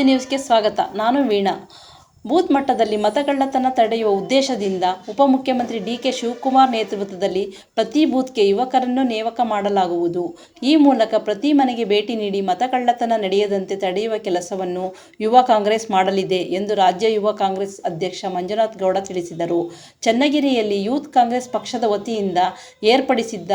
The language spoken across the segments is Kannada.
ನ್ಯೂಸ್ಗೆ ಸ್ವಾಗತ. ನಾನು ವೀಣಾ. ಬೂತ್ ಮಟ್ಟದಲ್ಲಿ ಮತಗಳ್ಳತನ ತಡೆಯುವ ಉದ್ದೇಶದಿಂದ ಉಪಮುಖ್ಯಮಂತ್ರಿ ಡಿ ಕೆ ಶಿವಕುಮಾರ್ ನೇತೃತ್ವದಲ್ಲಿ ಪ್ರತಿ ಬೂತ್ಗೆ ಯುವಕರನ್ನು ನೇಮಕ ಮಾಡಲಾಗುವುದು. ಈ ಮೂಲಕ ಪ್ರತಿ ಮನೆಗೆ ಭೇಟಿ ನೀಡಿ ಮತಗಳ್ಳತನ ನಡೆಯದಂತೆ ತಡೆಯುವ ಕೆಲಸವನ್ನು ಯುವ ಕಾಂಗ್ರೆಸ್ ಮಾಡಲಿದೆ ಎಂದು ರಾಜ್ಯ ಯುವ ಕಾಂಗ್ರೆಸ್ ಅಧ್ಯಕ್ಷ ಮಂಜುನಾಥ್ ಗೌಡ ತಿಳಿಸಿದರು. ಚನ್ನಗಿರಿಯಲ್ಲಿ ಯೂತ್ ಕಾಂಗ್ರೆಸ್ ಪಕ್ಷದ ವತಿಯಿಂದ ಏರ್ಪಡಿಸಿದ್ದ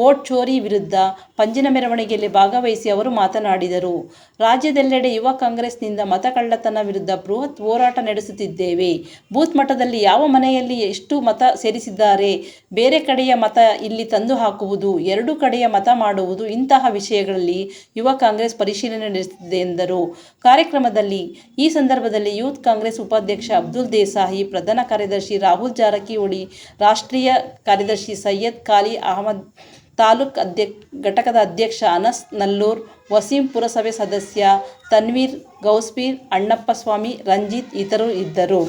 ವೋಟ್ ಚೋರಿ ವಿರುದ್ಧ ಪಂಜಿನ ಮೆರವಣಿಗೆಯಲ್ಲಿ ಭಾಗವಹಿಸಿ ಅವರು ಮಾತನಾಡಿದರು. ರಾಜ್ಯದೆಲ್ಲೆಡೆ ಯುವ ಕಾಂಗ್ರೆಸ್ನಿಂದ ಮತಕಳ್ಳತನ ವಿರುದ್ಧ ಬೃಹತ್ ಹೋರಾಟ ನಡೆಸುತ್ತಿದ್ದೇವೆ. ಬೂತ್ ಮಟ್ಟದಲ್ಲಿ ಯಾವ ಮನೆಯಲ್ಲಿ ಎಷ್ಟು ಮತ ಸೇರಿಸಿದ್ದಾರೆ? ಬೇರೆ ಕಡೆಯ ಮತ ಇಲ್ಲಿ ತಂದು ಹಾಕುವುದು, ಎರಡು ಕಡೆಯ ಮತ ಮಾಡುವುದು ಇಂತಹ ವಿಷಯಗಳಲ್ಲಿ ಯುವ ಕಾಂಗ್ರೆಸ್ ಪರಿಶೀಲನೆ ನಡೆಸುತ್ತಿದೆ ಎಂದರು. ಕಾರ್ಯಕ್ರಮದಲ್ಲಿ ಈ ಸಂದರ್ಭದಲ್ಲಿ ಯೂತ್ ಕಾಂಗ್ರೆಸ್ ಉಪಾಧ್ಯಕ್ಷ ಅಬ್ದುಲ್ ದೇಸಾಯಿ, ಪ್ರಧಾನ ಕಾರ್ಯದರ್ಶಿ ರಾಹುಲ್ ಜಾರಕಿಹೊಳಿ, ರಾಷ್ಟ್ರೀಯ ಕಾರ್ಯದರ್ಶಿ ಸೈಯದ್ ಖಾಲಿ ಅಹಮದ್ ತಾಲೂಕ್ ಅಧ್ಯಕ್, ಘಟಕದ ಅಧ್ಯಕ್ಷ ಅನಸ್ ನಲ್ಲೂರ್, ವಸೀಂ ಪುರಸಭೆ ಸದಸ್ಯ ತನ್ವೀರ್ ಗೌಸ್ಪೀರ್ ಅಣ್ಣಪ್ಪಸ್ವಾಮಿ ರಂಜಿತ್ ಇತರರು ಇದ್ದರು.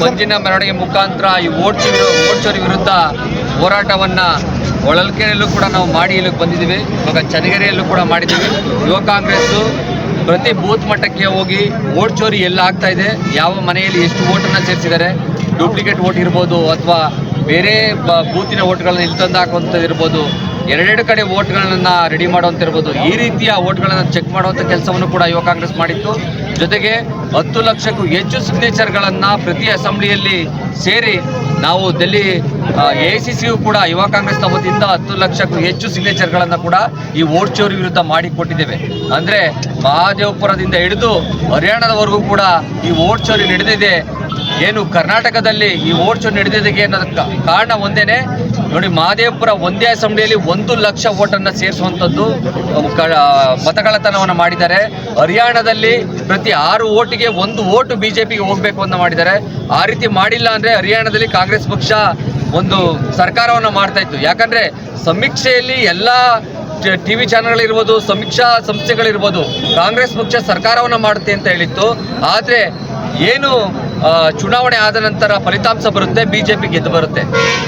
ಮಂಜಿನ ಮೆರವಣಿಗೆ ಮುಖಾಂತರ ಈ ಓಟ್ ಚೋರಿ ವಿರುದ್ಧ ಹೋರಾಟವನ್ನ ಹೊಳಲ್ಕೆರೆಯಲ್ಲೂ ಕೂಡ ನಾವು ಮಾಡಿ ಇಲ್ಲಿಗೆ ಬಂದಿದ್ದೀವಿ. ಇವಾಗ ಚನ್ನಗಿರಿಯಲ್ಲೂ ಕೂಡ ಮಾಡಿದ್ದೀವಿ. ಯುವ ಕಾಂಗ್ರೆಸ್ಸು ಪ್ರತಿ ಬೂತ್ ಮಟ್ಟಕ್ಕೆ ಹೋಗಿ ಓಟ್ ಚೋರಿ ಎಲ್ಲ ಆಗ್ತಾ ಇದೆ, ಯಾವ ಮನೆಯಲ್ಲಿ ಎಷ್ಟು ಓಟನ್ನು ಸೇರಿಸಿದ್ದಾರೆ ಡೂಪ್ಲಿಕೇಟ್ ಓಟ್ ಇರ್ಬೋದು ಅಥವಾ ಬೇರೆ ಬೂತಿನ ಓಟ್ಗಳನ್ನ ಇಲ್ಲಿ ತಂದು ಹಾಕುವಂಥದ್ದು ಇರ್ಬೋದು, ಎರಡೆರಡು ಕಡೆ ಓಟ್ಗಳನ್ನ ರೆಡಿ ಮಾಡುವಂತ ಇರ್ಬೋದು, ಈ ರೀತಿಯ ಓಟ್ಗಳನ್ನ ಚೆಕ್ ಮಾಡುವಂಥ ಕೆಲಸವನ್ನು ಕೂಡ ಯುವ ಕಾಂಗ್ರೆಸ್ ಮಾಡಿತ್ತು. ಜೊತೆಗೆ ಹತ್ತು ಲಕ್ಷಕ್ಕೂ ಹೆಚ್ಚು ಸಿಗ್ನೇಚರ್ಗಳನ್ನು ಪ್ರತಿ ಅಸೆಂಬ್ಲಿಯಲ್ಲಿ ಸೇರಿ ನಾವು ಡೆಲ್ಲಿ ಎ ಸಿ ಸಿಯು ಕೂಡ ಯುವ ಕಾಂಗ್ರೆಸ್ ವತಿಯಿಂದ ಹತ್ತು ಲಕ್ಷಕ್ಕೂ ಹೆಚ್ಚು ಸಿಗ್ನೇಚರ್ಗಳನ್ನು ಕೂಡ ಈ ಓಟ್ ಚೋರಿ ವಿರುದ್ಧ ಮಾಡಿಕೊಟ್ಟಿದ್ದೇವೆ ಅಂದರೆ ಮಹಾದೇವಪುರದಿಂದ ಹಿಡಿದು ಹರಿಯಾಣದವರೆಗೂ ಕೂಡ ಈ ಓಟ್ ಚೋರಿ ನಡೆದಿದೆ. ಏನು ಕರ್ನಾಟಕದಲ್ಲಿ ಈ ಓಟ್ ಚೋರಿ ನಡೆದಿದ್ದಕ್ಕೆ ಅನ್ನೋದಕ್ಕೆ ಕಾರಣ ಒಂದೇನೆ, ನೋಡಿ ಮಹಾದೇವಪುರ ಒಂದೇ ಅಸೆಂಬ್ಲಿಯಲ್ಲಿ ಒಂದು ಲಕ್ಷ ಓಟನ್ನು ಸೇರಿಸುವಂಥದ್ದು ಮತಗಳತನವನ್ನು ಮಾಡಿದ್ದಾರೆ. ಹರಿಯಾಣದಲ್ಲಿ ಪ್ರತಿ ಆರು ಓಟಿಗೆ ಒಂದು ಓಟು ಬಿ ಜೆ ಪಿಗೆ ಹೋಗಬೇಕು ಅಂತ ಮಾಡಿದ್ದಾರೆ. ಆ ರೀತಿ ಮಾಡಿಲ್ಲ ಅಂದರೆ ಹರಿಯಾಣದಲ್ಲಿ ಕಾಂಗ್ರೆಸ್ ಪಕ್ಷ ಒಂದು ಸರ್ಕಾರವನ್ನು ಮಾಡ್ತಾ ಇತ್ತು. ಯಾಕಂದರೆ ಸಮೀಕ್ಷೆಯಲ್ಲಿ ಎಲ್ಲ ಟಿ ವಿ ಚಾನಲ್ಗಳಿರ್ಬೋದು, ಸಮೀಕ್ಷಾ ಸಂಸ್ಥೆಗಳಿರ್ಬೋದು, ಕಾಂಗ್ರೆಸ್ ಪಕ್ಷ ಸರ್ಕಾರವನ್ನು ಮಾಡುತ್ತೆ ಅಂತ ಹೇಳಿತ್ತು. ಆದರೆ ಏನು ಚುನಾವಣೆ ಆದ ನಂತರ ಫಲಿತಾಂಶ ಬರುತ್ತೆ ಬಿ ಜೆ ಪಿ ಗೆದ್ದು ಬರುತ್ತೆ.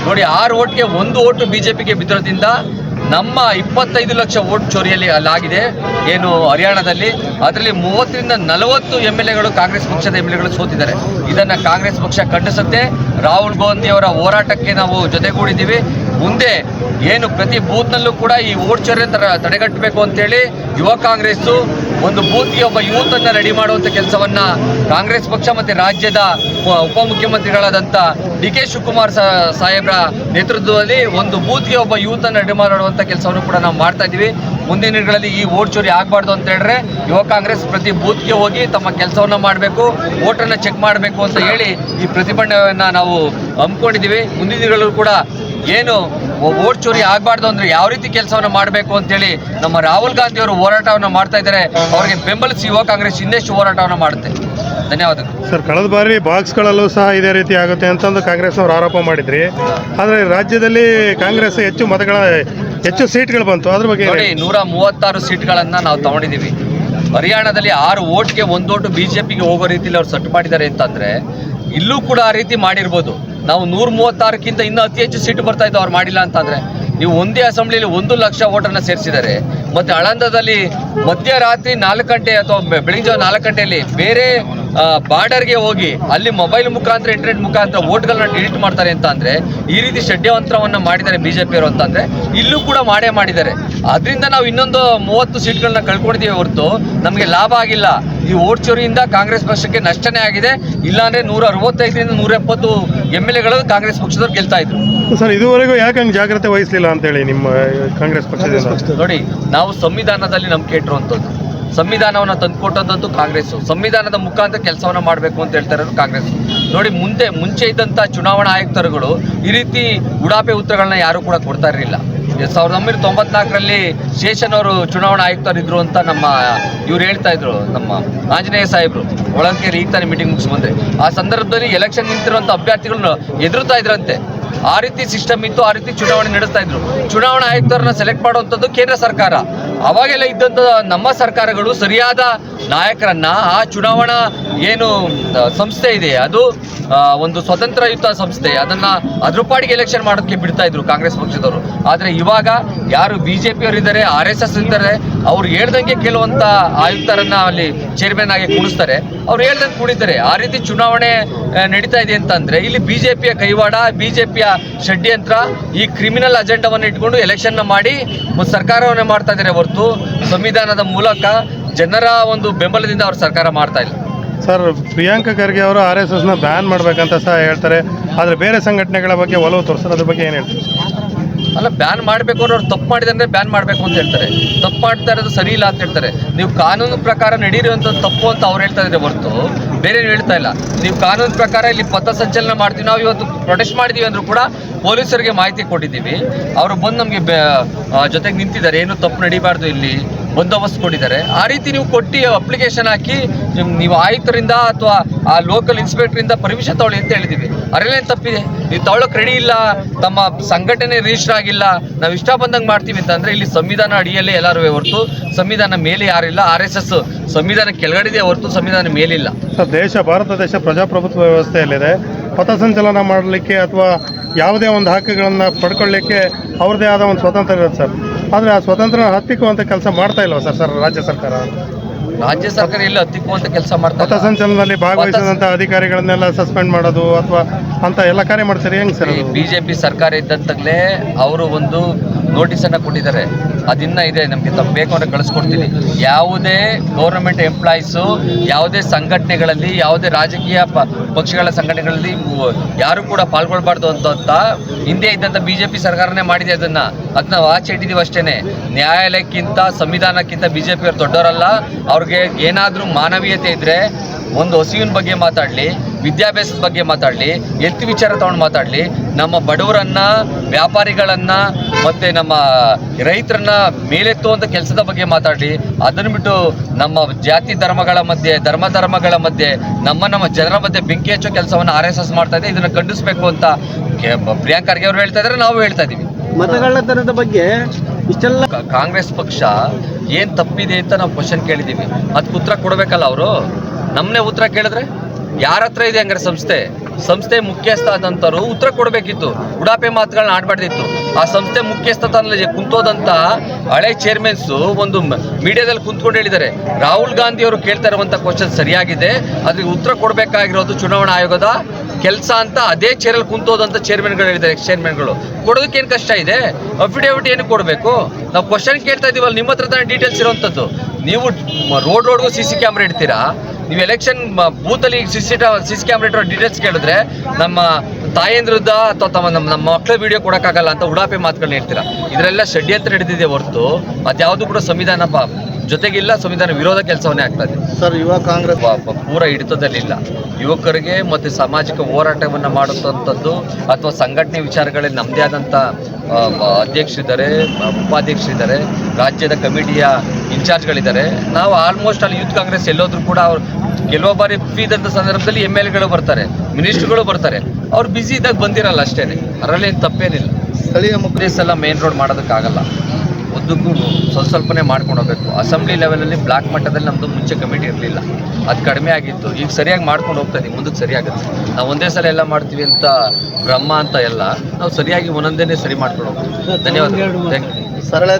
ನೋಡಿ, ಆರು ಓಟ್ಗೆ ಒಂದು ಓಟು ಬಿ ಜೆ ಪಿಗೆ ಬಿದ್ದಿರೋದ್ರಿಂದ ನಮ್ಮ ಇಪ್ಪತ್ತೈದು ಲಕ್ಷ ಓಟ್ ಚೋರಿಯಲ್ಲಿ ಅಲ್ಲಾಗಿದೆ. ಏನು, ಹರಿಯಾಣದಲ್ಲಿ. ಅದರಲ್ಲಿ ಮೂವತ್ತರಿಂದ ನಲವತ್ತು ಎಂ ಎಲ್ ಎಗಳು ಕಾಂಗ್ರೆಸ್ ಪಕ್ಷದ ಎಂ ಎಲ್ ಎಗಳು ಸೋತಿದ್ದಾರೆ. ಇದನ್ನು ಕಾಂಗ್ರೆಸ್ ಪಕ್ಷ ಖಂಡಿಸುತ್ತೆ. ರಾಹುಲ್ ಗಾಂಧಿ ಅವರ ಹೋರಾಟಕ್ಕೆ ನಾವು ಜೊತೆಗೂಡಿದ್ದೀವಿ. ಮುಂದೆ ಏನು ಪ್ರತಿ ಬೂತ್ನಲ್ಲೂ ಕೂಡ ಈ ಓಡ್ಚರ್ಯ ಚೋರಿ ತರ ತಡೆಗಟ್ಟಬೇಕು ಅಂತೇಳಿ ಯುವ ಕಾಂಗ್ರೆಸ್ಸು ಒಂದು ಬೂತ್ಗೆ ಒಬ್ಬ ಯೂತನ್ನು ರೆಡಿ ಮಾಡುವಂಥ ಕೆಲಸವನ್ನ ಕಾಂಗ್ರೆಸ್ ಪಕ್ಷ ಮತ್ತು ರಾಜ್ಯದ ಉಪ- ಉಪಮುಖ್ಯಮಂತ್ರಿಗಳಾದಂಥ ಡಿ ಕೆ ಶಿವಕುಮಾರ್ ಸಾಹೇಬ್ರ ನೇತೃತ್ವದಲ್ಲಿ ಒಂದು ಬೂತ್ಗೆ ಒಬ್ಬ ಯೂತನ್ನು ರೆಡಿ ಮಾಡುವಂಥ ಕೆಲಸವನ್ನು ಕೂಡ ನಾವು ಮಾಡ್ತಾ ಇದ್ದೀವಿ. ಮುಂದಿನ ದಿನಗಳಲ್ಲಿ ಈ ಓಟ್ ಚೋರಿ ಆಗಬಾರ್ದು ಅಂತ ಹೇಳಿದ್ರೆ ಯುವ ಕಾಂಗ್ರೆಸ್ ಪ್ರತಿ ಬೂತ್ಗೆ ಹೋಗಿ ತಮ್ಮ ಕೆಲಸವನ್ನು ಮಾಡಬೇಕು ಓಟನ್ನು ಚೆಕ್ ಮಾಡಬೇಕು ಅಂತ ಹೇಳಿ ಈ ಪ್ರತಿಭಟನೆಯನ್ನು ನಾವು ಹಮ್ಮಿಕೊಂಡಿದ್ದೀವಿ. ಮುಂದಿನ ದಿನಗಳಲ್ಲೂ ಕೂಡ ಏನು ಓಟ್ ಚೋರಿ ಆಗಬಾರ್ದು ಅಂದ್ರೆ ಯಾವ ರೀತಿ ಕೆಲಸವನ್ನು ಮಾಡಬೇಕು ಅಂತೇಳಿ ನಮ್ಮ ರಾಹುಲ್ ಗಾಂಧಿ ಅವರು ಹೋರಾಟವನ್ನು ಮಾಡ್ತಾ ಇದ್ದಾರೆ. ಅವರಿಗೆ ಬೆಂಬಲಿಸಿ ಯುವ ಕಾಂಗ್ರೆಸ್ ಇನ್ನೆಷ್ಟು ಹೋರಾಟವನ್ನು ಮಾಡುತ್ತೆ. ಧನ್ಯವಾದಗಳು. ಸರ್ ಕಳೆದ ಬಾರಿ ಬಾಕ್ಸ್ಗಳಲ್ಲೂ ಸಹ ಇದೇ ರೀತಿ ಆಗುತ್ತೆ ಅಂತಂದು ಕಾಂಗ್ರೆಸ್ನವರು ಆರೋಪ ಮಾಡಿದ್ರಿ. ಆದರೆ ರಾಜ್ಯದಲ್ಲಿ ಕಾಂಗ್ರೆಸ್ ಹೆಚ್ಚು ಮತಗಳ ಹೆಚ್ಚು ಸೀಟ್ಗಳು ಬಂತು. ಅದ್ರ ಬಗ್ಗೆ ನೋಡಿ ನೂರ ಮೂವತ್ತಾರು ಸೀಟ್ಗಳನ್ನು ನಾವು ತಗೊಂಡಿದ್ದೀವಿ. ಹರಿಯಾಣದಲ್ಲಿ ಆರು ಓಟ್ಗೆ ಒಂದು ಓಟು ಪಿಗೆ ಹೋಗೋ ರೀತಿಯಲ್ಲಿ ಅವ್ರು ಸಟ್ ಮಾಡಿದ್ದಾರೆ ಅಂತಂದ್ರೆ ಇಲ್ಲೂ ಕೂಡ ಆ ರೀತಿ ಮಾಡಿರ್ಬೋದು. ನಾವು ನೂರ ಮೂವತ್ತಾರಕ್ಕಿಂತ ಇನ್ನೂ ಅತಿ ಹೆಚ್ಚು ಸೀಟು ಬರ್ತಾ ಇದ್ದು ಅವ್ರು ಮಾಡಿಲ್ಲ ಅಂತಂದ್ರೆ ನೀವು ಒಂದೇ ಅಸೆಂಬ್ಲಿಯಲ್ಲಿ ಒಂದು ಲಕ್ಷ ಓಟನ್ನು ಸೇರಿಸಿದ್ದಾರೆ. ಮತ್ತೆ ಅಳಂದದಲ್ಲಿ ಮಧ್ಯರಾತ್ರಿ ನಾಲ್ಕು ಗಂಟೆ ಅಥವಾ ಬೆಳಿಗ್ಗೆ ನಾಲ್ಕು ಗಂಟೆಯಲ್ಲಿ ಬೇರೆ ಬಾರ್ಡರ್ಗೆ ಹೋಗಿ ಅಲ್ಲಿ ಮೊಬೈಲ್ ಮುಖಾಂತರ ಇಂಟರ್ನೆಟ್ ಮುಖಾಂತರ ಓಟ್ಗಳನ್ನ ಡಿಲೀಟ್ ಮಾಡ್ತಾರೆ ಅಂತ ಅಂದ್ರೆ ಈ ರೀತಿ ಷಡ್ಯಂತ್ರವನ್ನ ಮಾಡಿದ್ದಾರೆ ಬಿಜೆಪಿಯವರು ಅಂತಂದ್ರೆ ಇಲ್ಲೂ ಕೂಡ ಮಾಡೇ ಮಾಡಿದ್ದಾರೆ. ಅದರಿಂದ ನಾವು ಇನ್ನೊಂದು ಮೂವತ್ತು ಸೀಟ್ಗಳನ್ನ ಕಳ್ಕೊಂಡಿದ್ದೀವಿ ಹೊರತು ನಮಗೆ ಲಾಭ ಆಗಿಲ್ಲ. ಈ ಓಟ್ ಚೋರಿಯಿಂದ ಕಾಂಗ್ರೆಸ್ ಪಕ್ಷಕ್ಕೆ ನಷ್ಟನೇ ಆಗಿದೆ. ಇಲ್ಲಾಂದ್ರೆ ನೂರ ಅರವತ್ತೈದರಿಂದ ನೂರ ಎಪ್ಪತ್ತು ಎಂ ಎಲ್ ಎಗಳು ಕಾಂಗ್ರೆಸ್ ಪಕ್ಷದವ್ರು ಗೆಲ್ತಾ ಇದ್ರು. ಸರ್ ಇದುವರೆಗೂ ಯಾಕೆ ಹಂಗೆ ಜಾಗ್ರತೆ ವಹಿಸಲಿಲ್ಲ ಅಂತೇಳಿ ನಿಮ್ಮ ಕಾಂಗ್ರೆಸ್ ಪಕ್ಷದ ನೋಡಿ ನಾವು ಸಂವಿಧಾನದಲ್ಲಿ ನಂಬಿಕೆ ಇಟ್ಟಿರುವಂಥದ್ದು ಸಂವಿಧಾನವನ್ನು ತಂದುಕೊಟ್ಟಂಥದ್ದು ಕಾಂಗ್ರೆಸ್ಸು. ಸಂವಿಧಾನದ ಮುಖಾಂತರ ಕೆಲಸವನ್ನ ಮಾಡಬೇಕು ಅಂತ ಹೇಳ್ತಾ ಇರೋದು ಕಾಂಗ್ರೆಸ್ ನೋಡಿ, ಮುಂದೆ, ಮುಂಚೆ ಇದ್ದಂಥ ಚುನಾವಣಾ ಆಯುಕ್ತರುಗಳು ಈ ರೀತಿ ಉಡಾಪೆ ಉತ್ತರಗಳನ್ನ ಯಾರೂ ಕೂಡ ಕೊಡ್ತಾ ಇರಲಿಲ್ಲ. ಸಾವಿರದ ಒಂಬೈನೂರ ತೊಂಬತ್ನಾಲ್ಕರಲ್ಲಿ ಶೇಷನ್ ಅವರು ಚುನಾವಣಾ ಆಯುಕ್ತರಿದ್ರು ಅಂತ ನಮ್ಮ, ಇವ್ರು ಹೇಳ್ತಾ ಇದ್ರು, ನಮ್ಮ ಆಂಜನೇಯ ಸಾಹೇಬರು. ಒಳಂಕೇರಿ ಈಗ ತಾನೇ ಮೀಟಿಂಗ್ ಮುಗಿಸಿ ಬಂದರೆ. ಆ ಸಂದರ್ಭದಲ್ಲಿ ಎಲೆಕ್ಷನ್ ನಿಂತಿರುವಂಥ ಅಭ್ಯರ್ಥಿಗಳನ್ನ ಎದುರುತ್ತಾ ಇದ್ರಂತೆ. ಆ ರೀತಿ ಸಿಸ್ಟಮ್ ಇತ್ತು, ಆ ರೀತಿ ಚುನಾವಣೆ ನಡೆಸ್ತಾ ಇದ್ರು. ಚುನಾವಣಾ ಆಯುಕ್ತರನ್ನ ಸೆಲೆಕ್ಟ್ ಮಾಡುವಂಥದ್ದು ಕೇಂದ್ರ ಸರ್ಕಾರ. ಅವಾಗೆಲ್ಲ ಇದ್ದಂಥ ನಮ್ಮ ಸರ್ಕಾರಗಳು ಸರಿಯಾದ ನಾಯಕರನ್ನ ಆ ಚುನಾವಣಾ ಏನು ಸಂಸ್ಥೆ ಇದೆ, ಅದು ಒಂದು ಸ್ವತಂತ್ರಯುತ ಸಂಸ್ಥೆ, ಅದನ್ನ ಅದ್ರ ಪಾಡಿಗೆ ಎಲೆಕ್ಷನ್ ಮಾಡೋಕ್ಕೆ ಬಿಡ್ತಾ ಇದ್ರು ಕಾಂಗ್ರೆಸ್ ಪಕ್ಷದವರು. ಆದ್ರೆ ಇವಾಗ ಯಾರು ಬಿಜೆಪಿ ಅವರು ಇದ್ದಾರೆ ಆರ್ ಎಸ್ ಎಸ್ ಇದ್ದಾರೆ, ಅವ್ರು ಹೇಳ್ದಂಗೆ ಕೆಲವಂತ ಆಯುಕ್ತರನ್ನ ಅಲ್ಲಿ ಚೇರ್ಮನ್ ಆಗಿ ಕುಣಿಸ್ತಾರೆ. ಅವ್ರು ಹೇಳ್ದಂಗೆ ಕುಣಿತಾರೆ. ಆ ರೀತಿ ಚುನಾವಣೆ ನಡೀತಾ ಇದೆ ಅಂತಂದ್ರೆ ಇಲ್ಲಿ ಬಿಜೆಪಿಯ ಕೈವಾಡ, ಬಿಜೆಪಿಯ ಷಡ್ಯಂತ್ರ ಈ ಕ್ರಿಮಿನಲ್ ಅಜೆಂಡಾವನ್ನು ಇಟ್ಕೊಂಡು ಎಲೆಕ್ಷನ್ ಮಾಡಿ ಸರ್ಕಾರವನ್ನೇ ಮಾಡ್ತಾ ಇದ್ದಾರೆ ಹೊರತು ಸಂವಿಧಾನದ ಮೂಲಕ ಜನರ ಒಂದು ಬೆಂಬಲದಿಂದ ಅವ್ರ ಸರ್ಕಾರ ಮಾಡ್ತಾ ಇಲ್ಲ. ಸರ್ ಪ್ರಿಯಾಂಕಾ ಖರ್ಗೆ ಅವರು ಆರ್ ಎಸ್ ಎಸ್ನ ಬ್ಯಾನ್ ಮಾಡಬೇಕಂತ ಸಹ ಹೇಳ್ತಾರೆ. ಆದರೆ ಬೇರೆ ಸಂಘಟನೆಗಳ ಬಗ್ಗೆ ಒಲವು ತೋರಿಸ್ತಾರೆ. ಅದ್ರ ಬಗ್ಗೆ ಏನು ಹೇಳ್ತೀವಿ ಅಲ್ಲ ಬ್ಯಾನ್ ಮಾಡಬೇಕು ಅನ್ನೋರು ತಪ್ಪು ಮಾಡಿದ್ರೆ ಬ್ಯಾನ್ ಮಾಡಬೇಕು ಅಂತ ಹೇಳ್ತಾರೆ. ತಪ್ಪು ಮಾಡ್ತಾ ಇರೋದು ಸರಿ ಇಲ್ಲ ಅಂತ ಹೇಳ್ತಾರೆ. ನೀವು ಕಾನೂನು ಪ್ರಕಾರ ನಡೀರುವಂಥದ್ದು ತಪ್ಪು ಅಂತ ಅವ್ರು ಹೇಳ್ತಾ ಇದ್ದಾರೆ ಹೊರತು ಬೇರೆ ಹೇಳ್ತಾ ಇಲ್ಲ. ನೀವು ಕಾನೂನು ಪ್ರಕಾರ ಇಲ್ಲಿ ಪಥ ಸಂಚಲನ ಮಾಡ್ತೀವಿ. ನಾವು ಇವತ್ತು ಪ್ರೊಟೆಸ್ಟ್ ಮಾಡಿದೀವಿ ಅಂದ್ರೂ ಕೂಡ ಪೊಲೀಸರಿಗೆ ಮಾಹಿತಿ ಕೊಟ್ಟಿದ್ದೀವಿ. ಅವರು ಬಂದು ನಮಗೆ ಜೊತೆಗೆ ನಿಂತಿದ್ದಾರೆ. ಏನು ತಪ್ಪು ನಡಿಬಾರ್ದು ಇಲ್ಲಿ? ಬಂದೋಬಸ್ತ್ ಕೊಟ್ಟಿದ್ದಾರೆ. ಆ ರೀತಿ ನೀವು ಕೊಟ್ಟು ಅಪ್ಲಿಕೇಶನ್ ಹಾಕಿ ನಿಮ್- ನೀವು ಆಯುಕ್ತರಿಂದ ಅಥವಾ ಆ ಲೋಕಲ್ ಇನ್ಸ್ಪೆಕ್ಟರಿಂದ ಪರ್ಮಿಷನ್ ತಗೊಳ್ಳಿ ಅಂತ ಹೇಳಿದ್ದೀವಿ. ಅರೆಲ್ಲೇನು ತಪ್ಪಿದೆ? ನೀವು ತಗೊಳ್ಳೋಕೆ ರೆಡಿ ಇಲ್ಲ, ತಮ್ಮ ಸಂಘಟನೆ ರಿಜಿಸ್ಟರ್ ಆಗಿಲ್ಲ, ನಾವು ಇಷ್ಟ ಬಂದಂಗೆ ಮಾಡ್ತೀವಿ ಅಂತಂದ್ರೆ ಇಲ್ಲಿ ಸಂವಿಧಾನ ಅಡಿಯಲ್ಲೇ ಎಲ್ಲರೂ ಹೊರತು ಸಂವಿಧಾನ ಮೇಲೆ ಯಾರಿಲ್ಲ, ಆರ್ ಎಸ್ ಎಸ್ ಸಂವಿಧಾನ ಕೆಳಗಡೆ ಹೊರತು ಸಂವಿಧಾನ ಮೇಲಿಲ್ಲ. ಸರ್, ದೇಶ, ಭಾರತ, ದೇಶ ಪ್ರಜಾಪ್ರಭುತ್ವ ವ್ಯವಸ್ಥೆಯಲ್ಲಿದೆ. ಪಥಸಂಚಲನ ಮಾಡಲಿಕ್ಕೆ ಅಥವಾ ಯಾವುದೇ ಒಂದು ಹಕ್ಕುಗಳನ್ನು ಪಡ್ಕೊಳ್ಳಿಕ್ಕೆ ಅವ್ರದ್ದೇ ಆದ ಒಂದು ಸ್ವತಂತ್ರ ಇರುತ್ತೆ ಸರ್. ಆದರೆ ಆ ಸ್ವತಂತ್ರ ಹತ್ತಿಕ್ಕುವಂಥ ಕೆಲಸ ಮಾಡ್ತಾ ಇಲ್ಲವ ಸರ್ ಸರ್ ರಾಜ್ಯ ಸರ್ಕಾರ? ರಾಜ್ಯ ಸರ್ಕಾರ ಎಲ್ಲ ಹತ್ತಿಕ್ಕುವಂತ ಕೆಲಸ ಮಾಡ್ತಾರೆ ಇಲ್ಲ. ಪಥಸಂಚಲನದಲ್ಲಿ ಭಾಗವಹಿಸಿದಂತ ಅಧಿಕಾರಿಗಳನ್ನೆಲ್ಲ ಸಸ್ಪೆಂಡ್ ಮಾಡೋದು ಅಥವಾ ಅಂತ ಎಲ್ಲ ಕಾರ್ಯ ಮಾಡ್ತಾರೆ? ಹೆಂಗ್ ಸರ್ ಜೆ ಬಿಜೆಪಿ ಸರ್ಕಾರ ಇದ್ದಂತಾಗಲೇ ಅವರು ಒಂದು ನೋಟಿಸ್ ಅನ್ನ ಕೊಟ್ಟಿದ್ದಾರೆ. ಅದಿನ್ನ ಇದೆ ನಮಗೆ ತಮ್ಮ ಬೇಕು ಅಂದ್ರೆ ಕಳಿಸ್ಕೊಡ್ತೀನಿ. ಯಾವುದೇ ಗೌರ್ಮೆಂಟ್ ಎಂಪ್ಲಾಯೀಸು ಯಾವುದೇ ಸಂಘಟನೆಗಳಲ್ಲಿ ಯಾವುದೇ ರಾಜಕೀಯ ಪಕ್ಷಗಳ ಸಂಘಟನೆಗಳಲ್ಲಿ ಯಾರು ಕೂಡ ಪಾಲ್ಗೊಳ್ಬಾರ್ದು ಅಂತ ಅಂತ ಹಿಂದೆ ಇದ್ದಂಥ ಬಿಜೆಪಿ ಸರ್ಕಾರನೇ ಮಾಡಿದೆ ಅದನ್ನ. ಅದನ್ನ ಆಚೆ ಇಟ್ಟಿದೀವಿ ಅಷ್ಟೇನೆ. ನ್ಯಾಯಾಲಯಕ್ಕಿಂತ ಸಂವಿಧಾನಕ್ಕಿಂತ ಬಿಜೆಪಿ ಅವ್ರು ದೊಡ್ಡವರಲ್ಲ. ಅವ್ರಿಗೆ ಏನಾದರೂ ಮಾನವೀಯತೆ ಇದ್ದರೆ ಒಂದು ಹಸಿವಿನ ಬಗ್ಗೆ ಮಾತಾಡಲಿ, ವಿದ್ಯಾಭ್ಯಾಸದ ಬಗ್ಗೆ ಮಾತಾಡಲಿ, ಎತ್ತು ವಿಚಾರ ತಗೊಂಡು ಮಾತಾಡಲಿ, ನಮ್ಮ ಬಡವರನ್ನು, ವ್ಯಾಪಾರಿಗಳನ್ನು ಮತ್ತು ನಮ್ಮ ರೈತರನ್ನ ಮೇಲೆತ್ತುವಂಥ ಕೆಲಸದ ಬಗ್ಗೆ ಮಾತಾಡಲಿ. ಅದನ್ನು ಬಿಟ್ಟು ನಮ್ಮ ಜಾತಿ ಧರ್ಮಗಳ ಮಧ್ಯೆ, ಧರ್ಮ ಧರ್ಮಗಳ ಮಧ್ಯೆ, ನಮ್ಮ ನಮ್ಮ ಜನರ ಮಧ್ಯೆ ಬೆಂಕಿ ಹಚ್ಚೋ ಕೆಲಸವನ್ನು ಆರ್ ಎಸ್ ಎಸ್ ಮಾಡ್ತಾ ಇದೆ. ಇದನ್ನು ಖಂಡಿಸಬೇಕು ಅಂತ ಕೆ- ಪ್ರಿಯಾಂಕ್ ಖರ್ಗೆ ಅವರು ಹೇಳ್ತಾ ಇದ್ದಾರೆ ನಾವು ಹೇಳ್ತಾ ಇದೀವಿ. ಮತಗಳ್ಳತನದ ಬಗ್ಗೆ ಇಷ್ಟೆಲ್ಲ ಕಾಂಗ್ರೆಸ್ ಪಕ್ಷ ಏನ್ ತಪ್ಪಿದೆ ಅಂತ ನಾವು ಕ್ವಶನ್ ಕೇಳಿದೀವಿ. ಅದಕ್ಕೆ ಉತ್ತರ ಕೊಡ್ಬೇಕಲ್ಲ ಅವರು? ನಮ್ಮನ್ನೇ ಉತ್ತರ ಕೇಳಿದ್ರೆ? ಯಾರ ಹತ್ರ ಇದೆ ಹಂಗಾರೆ ಸಂಸ್ಥೆ? ಸಂಸ್ಥೆ ಮುಖ್ಯಸ್ಥ ಆದಂತರು ಉತ್ತರ ಕೊಡಬೇಕಿತ್ತು. ಉಡಾಪೆ ಮಾತುಗಳನ್ನ ಆಡ್ಬಾರ್ದಿತ್ತು. ಆ ಸಂಸ್ಥೆ ಮುಖ್ಯಸ್ಥ ತನ್ನಲ್ಲಿ ಕುಂತೋದಂತ ಹಳೆ ಚೇರ್ಮನ್ಸ್ ಒಂದು ಮೀಡಿಯಾದಲ್ಲಿ ಕುಂತ್ಕೊಂಡು ಹೇಳಿದ್ದಾರೆ. ರಾಹುಲ್ ಗಾಂಧಿ ಅವರು ಕೇಳ್ತಾ ಇರುವಂತ ಕ್ವಶನ್ ಸರಿಯಾಗಿದೆ. ಅದಕ್ಕೆ ಉತ್ತರ ಕೊಡಬೇಕಾಗಿರೋದು ಚುನಾವಣಾ ಆಯೋಗದ ಕೆಲಸ ಅಂತ ಅದೇ ಚೇರಲ್ಲಿ ಕುಂತೋದಂತ ಚೇರ್ಮನ್ಗಳು ಹೇಳಿದ್ದಾರೆ ಎಕ್ಸ್ ಚೇರ್ಮನ್ಗಳು ಕೊಡೋದಕ್ಕೆ ಏನು ಕಷ್ಟ ಇದೆ? ಅಫಿಡೇವಿಟ್ ಏನು ಕೊಡಬೇಕು? ನಾವು ಕ್ವಶನ್ ಕೇಳ್ತಾ ಇದೀವಲ್ಲ, ನಿಮ್ಮ ಹತ್ರ ತಾನೇ ಡೀಟೇಲ್ಸ್ ಇರೋವಂಥದ್ದು ನೀವು ರೋಡ್ ರೋಡ್ಗೂ ಸಿ ಸಿ ಕ್ಯಾಮ್ರಾ ಇಡ್ತೀರಾ? ನೀವು election ಬೂತಲ್ಲಿ C C C C camera ಇಟ್ಟಿರೋ ಡೀಟೇಲ್ಸ್ ಕೇಳಿದ್ರೆ ನಮ್ಮ ತಾಯಂದ್ರದ್ದ ಅಥವಾ ತಮ್ಮ ನಮ್ಮ ನಮ್ಮ ಮಕ್ಕಳ ವಿಡಿಯೋ ಕೊಡೋಕ್ಕಾಗಲ್ಲ ಅಂತ ಉಡಾಪೆ ಮಾತುಗಳನ್ನ ಹೇಳ್ತೀರಾ? ಇದರೆಲ್ಲ ಷಡ್ಯಂತ್ರ ಹಿಡಿದಿದೆ ಹೊರತು. ಅದ್ಯಾವುದು ಕೂಡ ಸಂವಿಧಾನ ಜೊತೆಗಿಲ್ಲ ಸಂವಿಧಾನ ವಿರೋಧ ಕೆಲಸವನ್ನೇ ಆಗ್ತದೆ ಇದೆ. ಸರ್ ಯುವ ಕಾಂಗ್ರೆಸ್ ಪೂರ ಹಿಡಿತದಲ್ಲಿಲ್ಲ. ಯುವಕರಿಗೆ ಮತ್ತು ಸಾಮಾಜಿಕ ಹೋರಾಟವನ್ನು ಮಾಡುವಂಥದ್ದು ಅಥವಾ ಸಂಘಟನೆ ವಿಚಾರಗಳಲ್ಲಿ ನಮ್ಮದೇ ಆದಂಥ ಅಧ್ಯಕ್ಷರಿದ್ದಾರೆ ಉಪಾಧ್ಯಕ್ಷರಿದ್ದಾರೆ ರಾಜ್ಯದ ಕಮಿಟಿಯ ಇನ್ಚಾರ್ಜ್ಗಳಿದ್ದಾರೆ. ನಾವು ಆಲ್ಮೋಸ್ಟ್ ಅಲ್ಲಿ ಯೂತ್ ಕಾಂಗ್ರೆಸ್ ಎಲ್ಲೋದ್ರೂ ಕೂಡ ಅವ್ರು ಕೆಲವು ಬಾರಿ ಇದ್ದಂಥ ಸಂದರ್ಭದಲ್ಲಿ ಎಂ ಎಲ್ ಎಗಳು ಬರ್ತಾರೆ ಮಿನಿಸ್ಟ್ರುಗಳು ಬರ್ತಾರೆ. ಅವ್ರು ಬ್ಯುಸಿ ಇದ್ದಾಗ ಬಂದಿರಲ್ಲ ಅಷ್ಟೇ ಅದರಲ್ಲೇನು ತಪ್ಪೇನಿಲ್ಲ. ಸ್ಥಳೀಯ ಮುಖ ಒಂದೇ ಸಲ ಮೇನ್ ರೋಡ್ ಮಾಡೋದಕ್ಕಾಗಲ್ಲ. ಉದ್ದಕ್ಕೂ ಸ್ವಲ್ಪ ಸ್ವಲ್ಪನೇ ಮಾಡ್ಕೊಂಡು ಹೋಗ್ಬೇಕು. ಅಸೆಂಬ್ಲಿ ಲೆವೆಲಲ್ಲಿ ಬ್ಲಾಕ್ ಮಟ್ಟದಲ್ಲಿ ನಮ್ಮದು ಮುಂಚೆ ಕಮಿಟಿ ಇರಲಿಲ್ಲ. ಅದು ಕಡಿಮೆ ಆಗಿತ್ತು. ಈಗ ಸರಿಯಾಗಿ ಮಾಡ್ಕೊಂಡು ಹೋಗ್ತಾ ಇದೀವಿ. ಮುಂದಕ್ಕೆ ಸರಿಯಾಗುತ್ತೆ. ನಾವು ಒಂದೇ ಸಲ ಎಲ್ಲ ಮಾಡ್ತೀವಿ ಅಂತ ಬ್ರಹ್ಮ ಅಂತ ಎಲ್ಲ, ನಾವು ಸರಿಯಾಗಿ ಒಂದೊಂದೇ ಸರಿ ಮಾಡ್ಕೊಂಡು ಹೋಗ್ತೀವಿ. ಧನ್ಯವಾದ ಸರಳ